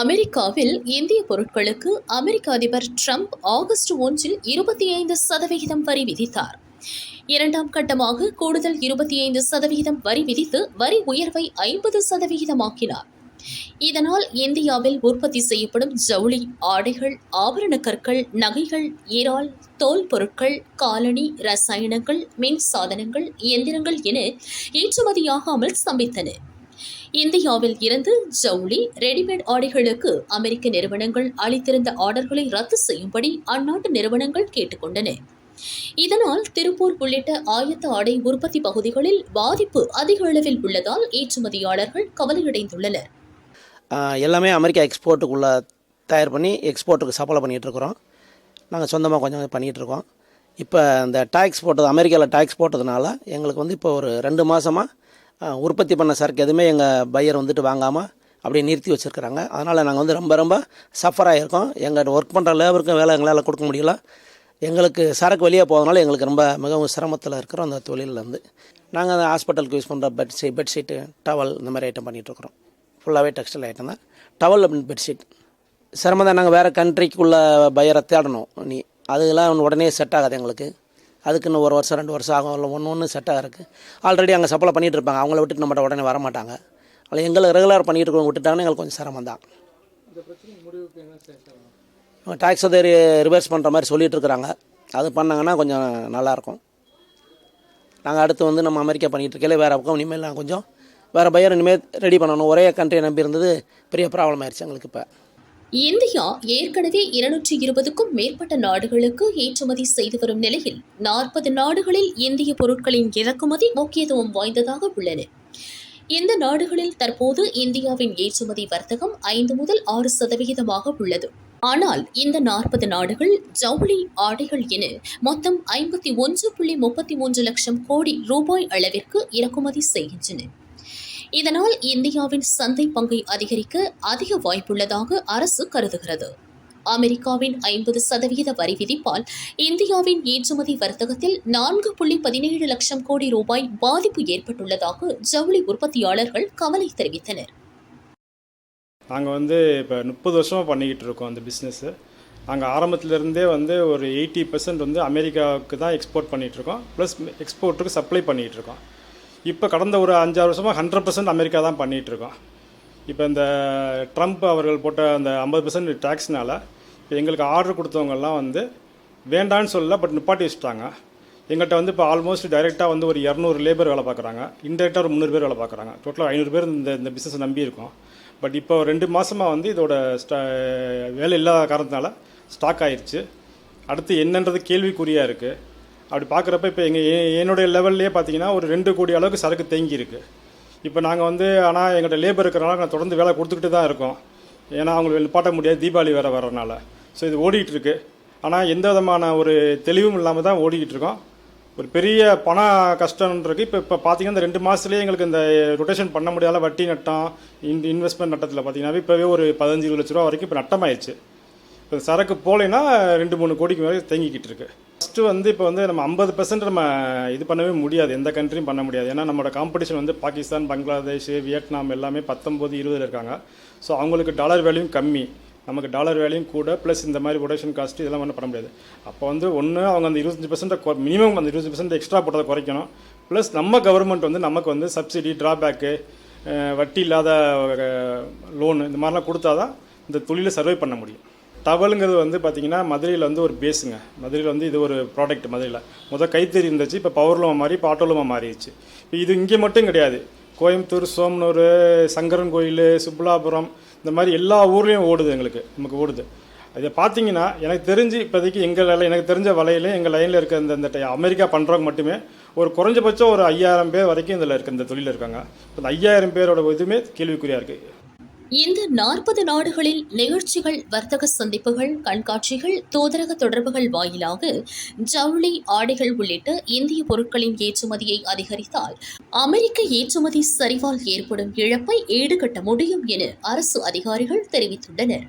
அமெரிக்காவில் இந்திய பொருட்களுக்கு அமெரிக்க அதிபர் ட்ரம்ப் ஆகஸ்ட் ஒன்றில் இருபத்தி ஐந்து சதவிகிதம் வரி விதித்தார். இரண்டாம் கட்டமாக கூடுதல் இருபத்தி ஐந்து சதவிகிதம் வரி விதித்து வரி உயர்வை ஐம்பது சதவிகிதமாக்கினார். இதனால் இந்தியாவில் உற்பத்தி செய்யப்படும் ஜவுளி ஆடைகள் ஆபரண கற்கள் நகைகள் இறால் தோல் பொருட்கள் காலணி ரசாயனங்கள் மின் சாதனங்கள் இயந்திரங்கள் என ஏற்றுமதியாகாமல் ஸ்தம்பித்தன. இந்தியாவில் இருந்து ஜவுளி ரெடிமேட் ஆடைகளுக்கு அமெரிக்க நிறுவனங்கள் அளித்திருந்த ஆர்டர்களை ரத்து செய்யும்படி அந்நாட்டு நிறுவனங்கள் கேட்டுக்கொண்டன. இதனால் திருப்பூர் உள்ளிட்ட ஆயத்த ஆடை உற்பத்தி பகுதிகளில் பாதிப்பு அதிக அளவில் உள்ளதால் ஏற்றுமதியாளர்கள் கவலையடைந்துள்ளனர். எல்லாமே அமெரிக்கா எக்ஸ்போர்ட்டுக்குள்ளே தயார் பண்ணி எக்ஸ்போர்ட்டுக்கு சப்ளை பண்ணிகிட்ருக்குறோம் நாங்கள் சொந்தமாக கொஞ்சம் பண்ணிகிட்ருக்கோம் இப்போ இந்த டாக்ஸ் போட்டது அமெரிக்காவில் டேக்ஸ் போட்டதுனால எங்களுக்கு வந்து இப்போ ஒரு ரெண்டு மாதமாக உற்பத்தி பண்ண சரக்கு எதுவுமே எங்கள் பையர் வந்துட்டு வாங்காமல் அப்படியே நிறுத்தி வச்சுருக்குறாங்க. அதனால் நாங்கள் வந்து ரொம்ப ரொம்ப சஃபர் ஆகிருக்கோம் எங்கள் ஒர்க் பண்ணுற லேபருக்கும் வேலை எங்களால் கொடுக்க முடியல. எங்களுக்கு சரக்கு வெளியே போகிறதுனால எங்களுக்கு ரொம்ப மிகவும் சிரமத்தில் இருக்கிறோம் அந்த தொழிலேருந்து நாங்கள் அந்த ஹாஸ்பிட்டலுக்கு யூஸ் பண்ணுற பெட்ஷீட் பெட்ஷீட்டு டவல் இந்த மாதிரி ஐட்டம் பண்ணிகிட்ருக்குறோம் ஃபுல்லாகவே டெக்ஸ்டைல் ஐட்டம் தான். டவல் அப்படின்னு பெட்ஷீட் சிரமம் தான் நாங்கள் வேறு கண்ட்ரிக்குள்ளே பையரை தேடணும். நீ அதெல்லாம் உடனே செட் ஆகாது எங்களுக்கு. அதுக்கு இன்னும் ஒரு வருஷம் ரெண்டு வருஷம் ஆகும். இல்லை ஒன்று ஒன்று செட்டாக இருக்குது ஆல்ரெடி அங்கே சப்ளை பண்ணிகிட்டு இருப்பாங்க. அவங்கள விட்டுட்டு நம்மகிட்ட உடனே வர மாட்டாங்க. அதில் எங்களை ரெகுலர் பண்ணிகிட்டு இருக்கவங்க விட்டுட்டாங்கன்னா எங்களுக்கு கொஞ்சம் சிரமம் தான். டேக்ஸ் அதை ரிவர்ஸ் பண்ணுற மாதிரி சொல்லிகிட்டு இருக்கிறாங்க. அது பண்ணாங்கன்னா கொஞ்சம் நல்லாயிருக்கும் நாங்கள் அடுத்து வந்து நம்ம அமெரிக்கா பண்ணிகிட்டு இருக்கல வேறு பக்கம் இனிமேல் நான் கொஞ்சம் வேறு பையர் இனிமேல் ரெடி பண்ணணும். ஒரே கண்ட்ரியை நம்பி இருந்தது பெரிய ப்ராப்ளம் ஆயிடுச்சு எங்களுக்கு இப்போ. இந்தியா ஏற்கனவே இருநூற்றி இருபதுக்கும் மேற்பட்ட நாடுகளுக்கு ஏற்றுமதி செய்து வரும் நிலையில் நாற்பது நாடுகளில் இந்திய பொருட்களின் இறக்குமதி முக்கியத்துவம் வாய்ந்ததாக உள்ளன. இந்த நாடுகளில் தற்போது இந்தியாவின் ஏற்றுமதி வர்த்தகம் ஐந்து முதல் ஆறு சதவிகிதமாக உள்ளது. ஆனால் இந்த நாற்பது நாடுகள் ஜவுளி ஆடைகள் என மொத்தம் ஐம்பத்தி ஒன்று புள்ளி முப்பத்தி மூன்று லட்சம் கோடி ரூபாய் அளவிற்கு இறக்குமதி செய்கின்றன. இதனால் இந்தியாவின் சந்தை பங்கை அதிகரிக்க அதிக வாய்ப்புள்ளதாக அரசு கருதுகிறது. அமெரிக்காவின் ஐம்பது சதவீத வரி விதிப்பால் இந்தியாவின் ஏற்றுமதி வர்த்தகத்தில் நான்கு புள்ளி பதினேழு லட்சம் கோடி ரூபாய் பாதிப்பு ஏற்பட்டுள்ளதாக ஜவுளி உற்பத்தியாளர்கள் கவலை தெரிவித்தனர். நாங்கள் வந்து இப்போ முப்பது வருஷமாக பண்ணிக்கிட்டு இருக்கோம் அந்த பிஸ்னஸ்ஸு நாங்கள் ஆரம்பத்துலேருந்தே வந்து ஒரு எயிட்டி பர்சன்ட் வந்து அமெரிக்காவுக்கு தான் எக்ஸ்போர்ட் பண்ணிகிட்ருக்கோம் ப்ளஸ் எக்ஸ்போர்ட்டுக்கு சப்ளை பண்ணிகிட்ருக்கோம் இப்போ கடந்த ஒரு அஞ்சாறு வருஷமாக ஹண்ட்ரட் பர்சன்ட் அமெரிக்கா தான் பண்ணிகிட்ருக்கோம் இப்போ இந்த ட்ரம்ப் அவர்கள் போட்ட அந்த ஐம்பது பர்சன்ட் டேக்ஸ்னால் இப்போ எங்களுக்கு ஆர்டர் கொடுத்தவங்கெல்லாம் வந்து வேண்டான்னு சொல்லல பட் நிப்பாட்டி வச்சுட்டாங்க எங்கள்கிட்ட வந்து இப்போ ஆல்மோஸ்ட் டைரெக்டாக வந்து ஒரு இரநூறு லேபர் வேலை பார்க்குறாங்க இன்டெரக்டாக ஒரு முந்நூறு பேர் வேலை பார்க்குறாங்க டோட்டலாக ஐநூறு பேர் இந்த இந்த பிஸ்னஸ் நம்பியிருக்கோம் பட் இப்போ ரெண்டு மாதமாக வந்து இதோட ஸ்டா வேலை இல்லாத காரணத்தினால ஸ்டாக் ஆயிடுச்சு அடுத்து என்னன்றது கேள்விக்குறியாக இருக்குது அப்படி பார்க்குறப்ப இப்போ எங்கள் என்னுடைய லெவல்லே பார்த்தீங்கன்னா ஒரு ரெண்டு கோடி அளவுக்கு சரக்கு தேங்கி இருக்குது இப்போ நாங்கள் வந்து ஆனால் எங்கள்கிட்ட லேபர் இருக்கிறனால நாங்கள் தொடர்ந்து வேலை கொடுத்துக்கிட்டு தான் இருக்கோம். ஏன்னா அவங்களுக்கு நிப்பாட்ட முடியாது தீபாவளி வேறு வர்றதுனால. ஸோ இது ஓடிக்கிட்டு இருக்குது ஆனால் எந்த விதமான ஒரு தெளிவும் இல்லாமல் தான் ஓடிக்கிட்டு இருக்கோம் ஒரு பெரிய பண கஷ்டன்றது இப்போ இப்போ பார்த்தீங்கன்னா இந்த ரெண்டு மாதத்துலேயே எங்களுக்கு இந்த ரொட்டேஷன் பண்ண முடியாத வட்டி நட்டம் இன் இன்வெஸ்ட்மெண்ட் நட்டத்தில் பார்த்தீங்கன்னா இப்போவே ஒரு பதினஞ்சு லட்ச ரூபா வரைக்கும் இப்போ நட்டமாயிடுச்சு இப்போ சரக்கு போகலைன்னா ரெண்டு மூணு கோடிக்கு மேலே தேங்கிக்கிட்டு இருக்குது ஃபஸ்ட்டு வந்து இப்போ வந்து நம்ம ஐம்பது பெர்சன்ட் நம்ம இது பண்ணவே முடியாது. எந்த கண்ட்ரியும் பண்ண முடியாது. ஏன்னா நம்மளோட காம்படிஷன் வந்து பாகிஸ்தான் பங்களாதேஷ் வியட்நாம் எல்லாமே பத்தொம்போது இருபதில் இருக்காங்க. ஸோ அவங்களுக்கு டாலர் வேல்யூம் கம்மி. நமக்கு டாலர் வேல்யூம் கூட ப்ளஸ் இந்த மாதிரி ப்ரொடக்ஷன் காஸ்ட் இதெல்லாம் ஒன்றும் பண்ண முடியாது. அப்போ வந்து ஒன்று அவங்க அந்த இருபத்தஞ்சி பர்சன்ட்டை மினிமம் அந்த இருபத்தஞ்சி பர்சன்ட் எக்ஸ்ட்ரா போட்டதை குறைக்கணும். ப்ளஸ் நம்ம கவர்மெண்ட் வந்து நமக்கு வந்து சப்சிடி ட்ராபேக்கு வட்டி இல்லாத லோன் இந்த மாதிரிலாம் கொடுத்தா தான் இந்த தொழிலை சர்வை பண்ண முடியும். டவலுங்கிறது வந்து பார்த்தீங்கன்னா மதுரையில் வந்து ஒரு பேஸுங்க மதுரையில் வந்து இது ஒரு ப்ராடக்ட் மதுரையில். முதல் கைத்தறி இருந்துச்சு இப்போ பவர்லூமா மாறி இப்போ ஆட்டோலூமா மாறிடுச்சு. இப்போ இது இங்கே மட்டும் கிடையாது. கோயம்புத்தூர் சோமனூர் சங்கரன் கோயில் சுப்புலாபுரம் இந்த மாதிரி எல்லா ஊர்லேயும் ஓடுது எங்களுக்கு நமக்கு ஓடுது. அதை பார்த்தீங்கன்னா எனக்கு தெரிஞ்சு இப்போதைக்கு எங்கள் வேலை எனக்கு தெரிஞ்ச வலையில எங்கள் லைனில் இருக்க இந்த இந்த அமெரிக்கா பண்ணுறவங்க மட்டுமே ஒரு குறைஞ்சபட்சம் ஒரு ஐயாயிரம் பேர் வரைக்கும் இதில் இருக்க இந்த தொழிலில் இருக்காங்க. இந்த ஐயாயிரம் பேரோட இதுவுமே கேள்விக்குறியாக இருக்குது இந்த நாற்பது நாடுகளில் நிகழ்ச்சிகள் வர்த்தக சந்திப்புகள் கண்காட்சிகள் தூதரக தொடர்புகள் வாயிலாக ஜவுளி ஆடைகள் உள்ளிட்ட இந்திய பொருட்களின் ஏற்றுமதியை அதிகரித்தால் அமெரிக்க ஏற்றுமதி சரிவால் ஏற்படும் இழப்பை ஈடுகட்ட முடியும் என அரசு அதிகாரிகள் தெரிவித்துள்ளனர்.